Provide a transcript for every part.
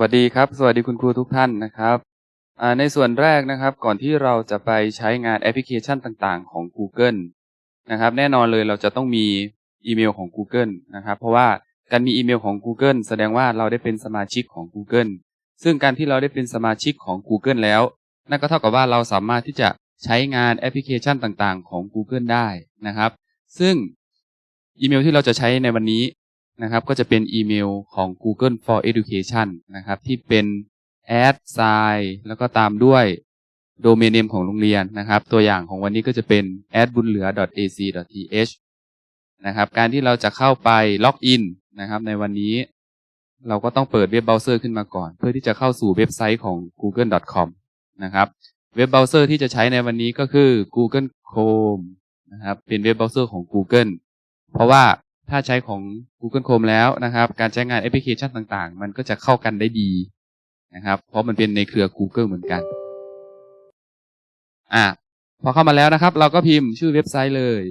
วัสดีครับ สวัสดีคุณครูทุกท่านนะครับในส่วนแรกนะครับ ก่อนที่เราจะไปใช้งานแอปพลิเคชันต่างๆ ของ Google นะครับ แน่นอนเลยเราจะต้องมีอีเมลของ Google นะครับ เพราะว่าการมีอีเมลของ Google แสดงว่าเราได้เป็นสมาชิกของ Google ซึ่งการที่เราได้เป็นสมาชิกของ Google แล้ว นั่นก็เท่ากับว่าเราสามารถที่จะใช้งานแอปพลิเคชันต่างๆ ของ Google ได้นะครับ ซึ่งอีเมลที่เราจะใช้ในวันนี้ นะครับก็จะเป็นอีเมลของ Google for Education นะครับที่เป็น add sign แล้วก็ตามด้วยโดเมนเนมของโรงเรียนนะครับ ตัวอย่างของวันนี้ก็จะเป็น add บุญเหลือ ac.th นะครับ การที่เราจะเข้าไปล็อกอินนะครับ ในวันนี้ เราก็ต้องเปิดเว็บเบราว์เซอร์ขึ้นมาก่อน เพื่อที่จะเข้าสู่เว็บไซต์ของ google.com นะครับ เว็บเบราว์เซอร์ที่จะใช้ในวันนี้ก็คือ Google Chrome นะครับ เป็นเว็บเบราว์เซอร์ของ Google เพราะว่า ถ้าใช้ของ Google Chrome แล้วนะครับ การใช้งานแอปพลิเคชันต่างๆ มันก็จะเข้ากันได้ดีนะครับ เพราะมันเป็นในเครือ Google เหมือนกัน อะพอเข้ามาแล้วนะครับ เราก็พิมพ์ชื่อเว็บไซต์เลย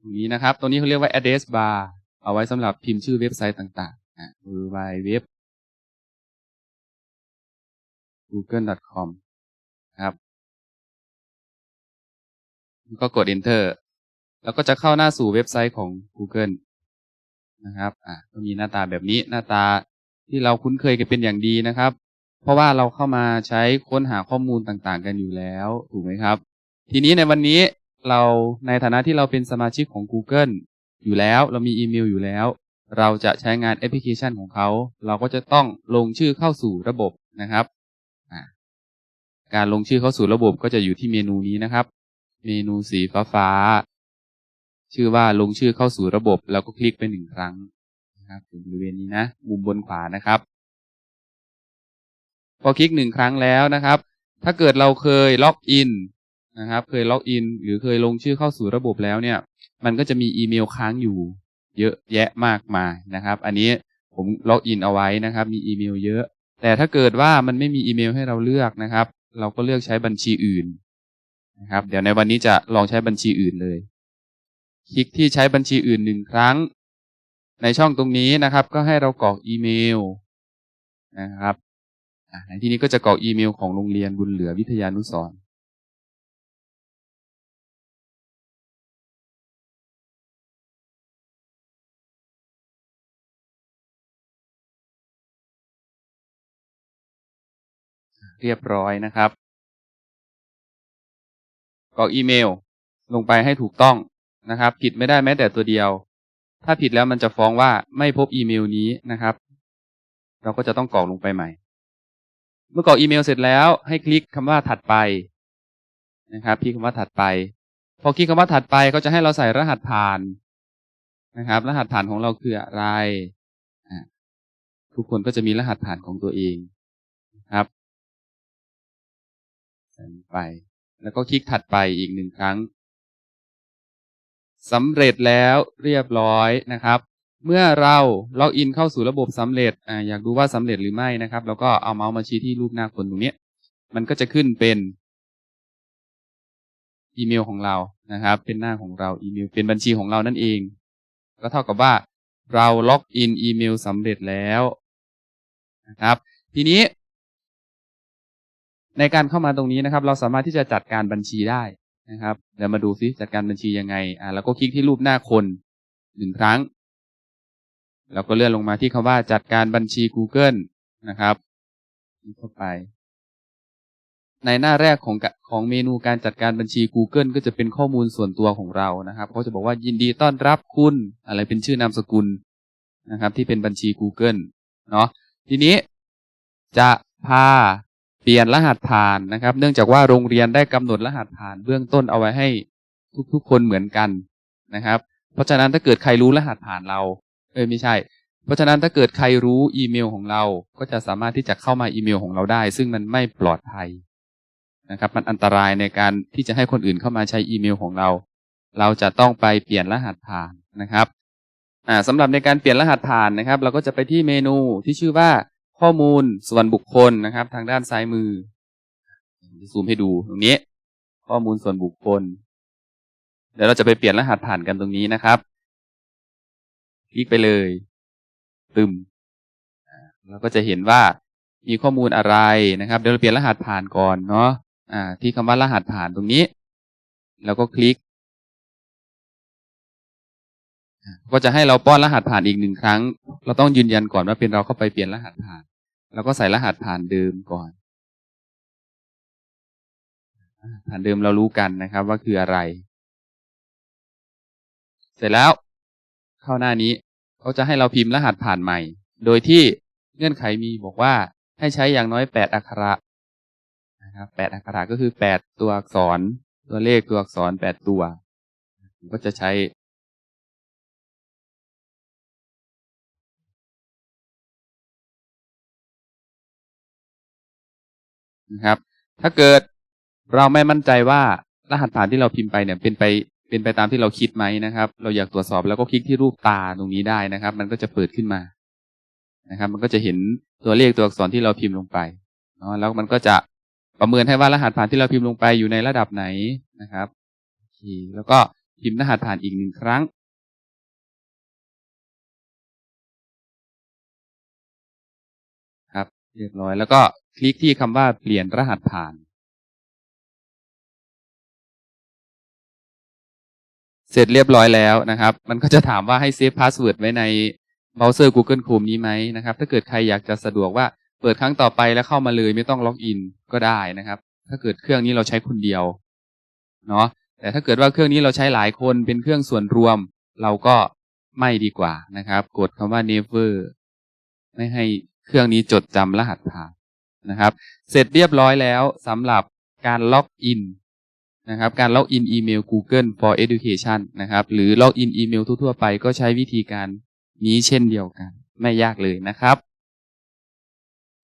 ตรงนี้นะครับ ตรงนี้เขาเรียกว่า address bar เอาไว้สำหรับพิมพ์ชื่อเว็บไซต์ต่างๆอะ www google.com ครับ ก็กด enter แล้วก็จะเข้าหน้าสู่เว็บไซต์ของ Google นะครับ อะก็มีหน้าตาแบบนี้หน้าตาที่เราคุ้นเคยกันเป็นอย่างดีนะครับ เพราะว่าเราเข้ามาใช้ค้นหาข้อมูลต่างๆ กันอยู่แล้วถูกไหมครับ ทีนี้ในวันนี้เราในฐานะที่เราเป็นสมาชิกของ Google อยู่แล้ว เรามีอีเมลอยู่แล้ว เราจะใช้งานแอปพลิเคชันของเขา เราก็จะต้องลงชื่อเข้าสู่ระบบนะครับการลงชื่อเข้าสู่ระบบก็จะอยู่ที่เมนูนี้นะครับ เมนูสีฟ้าฟา ชื่อว่าลงชื่อเข้าสู่ระบบ แล้วก็คลิกไปหนึ่งครั้งนะครับถึงบริเวณนี้นะมุมบนขวานะครับ พอคลิกหนึ่งครั้งแล้วนะครับ ถ้าเกิดเราเคยล็อกอินนะครับ เคยล็อกอิน หรือเคยลงชื่อเข้าสู่ระบบแล้วเนี่ย มันก็จะมีอีเมลค้างอยู่ เยอะแยะมากมายนะครับ อันนี้ผมล็อกอินเอาไว้นะครับ มีอีเมลเยอะ แต่ถ้าเกิดว่ามันไม่มีอีเมลให้เราเลือกนะครับ เราก็เลือกใช้บัญชีอื่นนะครับ เดี๋ยวในวันนี้จะลองใช้บัญชีอื่นเลย คลิกที่ใช้บัญชีอื่นหนึ่งครั้ง ในช่องตรงนี้นะครับ ก็ให้เรากรอกอีเมลนะครับในที่นี้ก็จะกรอกอีเมลของโรงเรียนบุญเหลือวิทยานุสรเรียบร้อยนะครับกรอกอีเมล ลงไปให้ถูกต้อง นะครับ ผิดไม่ได้แม้แต่ตัวเดียว ถ้าผิดแล้วมันจะฟ้องว่าไม่พบอีเมลนี้นะครับ เราก็จะต้องกรอกลงไปใหม่ เมื่อกรอกอีเมลเสร็จแล้วให้คลิกคำว่าถัดไปนะครับคลิกคำว่าถัดไป พอคลิกคำว่าถัดไปก็จะให้เราใส่รหัสผ่านนะครับ รหัสผ่านของเราคืออะไรทุกคนก็จะมีรหัสผ่านของตัวเองครับใส่ไป แล้วก็คลิกถัดไปอีกหนึ่งครั้ง สำเร็จแล้วเรียบร้อยนะครับ เมื่อเราล็อกอินเข้าสู่ระบบสำเร็จออยากดูว่าสำเร็จหรือไม่นะครับ แล้วก็เอาเมาส์มาชี้ที่รูปหน้าคนตรงนี้มันก็จะขึ้นเป็นอีเมลของเรานะครับ เป็นหน้าของเราอีเมล เป็นบัญชีของเรานั่นเอง ก็เท่ากับว่าเราล็อกอินอีเมลสำเร็จแล้วนะครับ ทีนี้ ในการเข้ามาตรงนี้นะครับ เราสามารถที่จะจัดการบัญชีได้ นะครับเดี๋ยวมาดูซิจัดการบัญชียังไง อ่าแล้วก็คลิกที่รูปหน้าคนหนึ่งครั้ง แล้วก็เลื่อนลงมาที่คำว่าจัดการบัญชี Google นะครับเข้าไป ในหน้าแรกของของเมนูการจัดการบัญชี Google ก็จะเป็นข้อมูลส่วนตัวของเรานะครับเขาจะบอกว่ายินดีต้อนรับคุณอะไรเป็นชื่อนามสกุลนะครับ ที่เป็นบัญชี Google เนาะทีนี้จะพา เปลี่ยนรหัสผ่านนะครับ เนื่องจากว่าโรงเรียนได้กำหนดรหัสผ่านเบื้องต้นเอาไว้ให้ทุกๆคนเหมือนกันนะครับ เพราะฉะนั้นถ้าเกิดใครรู้รหัสผ่านเรา เออไม่ใช่ เพราะฉะนั้นถ้าเกิดใครรู้อีเมลของเรา ก็จะสามารถที่จะเข้ามาอีเมลของเราได้ ซึ่งมันไม่ปลอดภัยนะครับ มันอันตรายในการที่จะให้คนอื่นเข้ามาใช้อีเมลของเรา เราจะต้องไปเปลี่ยนรหัสผ่านนะครับ อ่าสำหรับในการเปลี่ยนรหัสผ่านนะครับ เราก็จะไปที่เมนูที่ชื่อว่า ข้อมูลส่วนบุคคลนะครับ ทางด้านซ้ายมือซูมให้ดูตรงนี้ ข้อมูลส่วนบุคคล เดี๋ยวเราจะไปเปลี่ยนรหัสผ่านกันตรงนี้นะครับ คลิกไปเลย ตึมเราก็จะเห็นว่ามีข้อมูลอะไรนะครับ เดี๋ยวเราเปลี่ยนรหัสผ่านก่อนเนาะอ่า ที่คำว่ารหัสผ่านตรงนี้ แล้วก็คลิก ก็จะให้เราป้อนรหัสผ่านอีกหนึ่งครั้ง เราต้องยืนยันก่อนว่าเป็นเราเข้าไปเปลี่ยนรหัสผ่าน แล้วก็ใส่รหัสผ่านเดิมก่อน ผ่านเดิมเรารู้กันนะครับ ว่าคืออะไร เสร็จแล้ว เข้าหน้านี้เขาจะให้เราพิมพ์รหัสผ่านใหม่ โดยที่เงื่อนไขมีบอกว่าให้ใช้อย่างน้อยแปดอักขระนะครับแปดอักขระก็คือแปดตัวอักษร ตัวเลขตัวอักษรแปดตัว ก็จะใช้ นะครับ ถ้าเกิดเราไม่มั่นใจว่ารหัสผ่านที่เราพิมพ์ไปเนี่ยเป็นไปเป็นไปตามที่เราคิดไหมนะครับ เราอยากตรวจสอบแล้วก็คลิกที่รูปตาตรงนี้ได้นะครับ มันก็จะเปิดขึ้นมานะครับ มันก็จะเห็นตัวเลขตัวอักษรที่เราพิมพ์ลงไปเนาะแล้วมันก็จะประเมินให้ว่ารหัสผ่านที่เราพิมพ์ลงไปอยู่ในระดับไหนนะครับโอเคแล้วก็พิมพ์รหัสผ่านอีกหนึ่งครั้งครับเรียบร้อยแล้วก็ คลิกที่คำว่าเปลี่ยนรหัสผ่าน เสร็จเรียบร้อยแล้วนะครับ มันก็จะถามว่าให้เซฟพาสเวิร์ดไว้ในเบราว์เซอร์ Google Chrome นี้ไหมนะครับ ถ้าเกิดใครอยากจะสะดวกว่าเปิดครั้งต่อไปแล้วเข้ามาเลยไม่ต้องล็อกอินก็ได้นะครับ ถ้าเกิดเครื่องนี้เราใช้คนเดียวเนาะแต่ถ้าเกิดว่าเครื่องนี้เราใช้หลายคนเป็นเครื่องส่วนรวม เราก็ไม่ดีกว่านะครับ กดคำว่า never ไม่ให้เครื่องนี้จดจำรหัสผ่าน นะครับ เสร็จเรียบร้อยแล้วสำหรับการล็อกอินนะครับ การล็อกอินอีเมล Google for Education นะครับ หรือล็อกอินอีเมลทั่วๆไปก็ใช้วิธีการนี้เช่นเดียวกัน ไม่ยากเลยนะครับ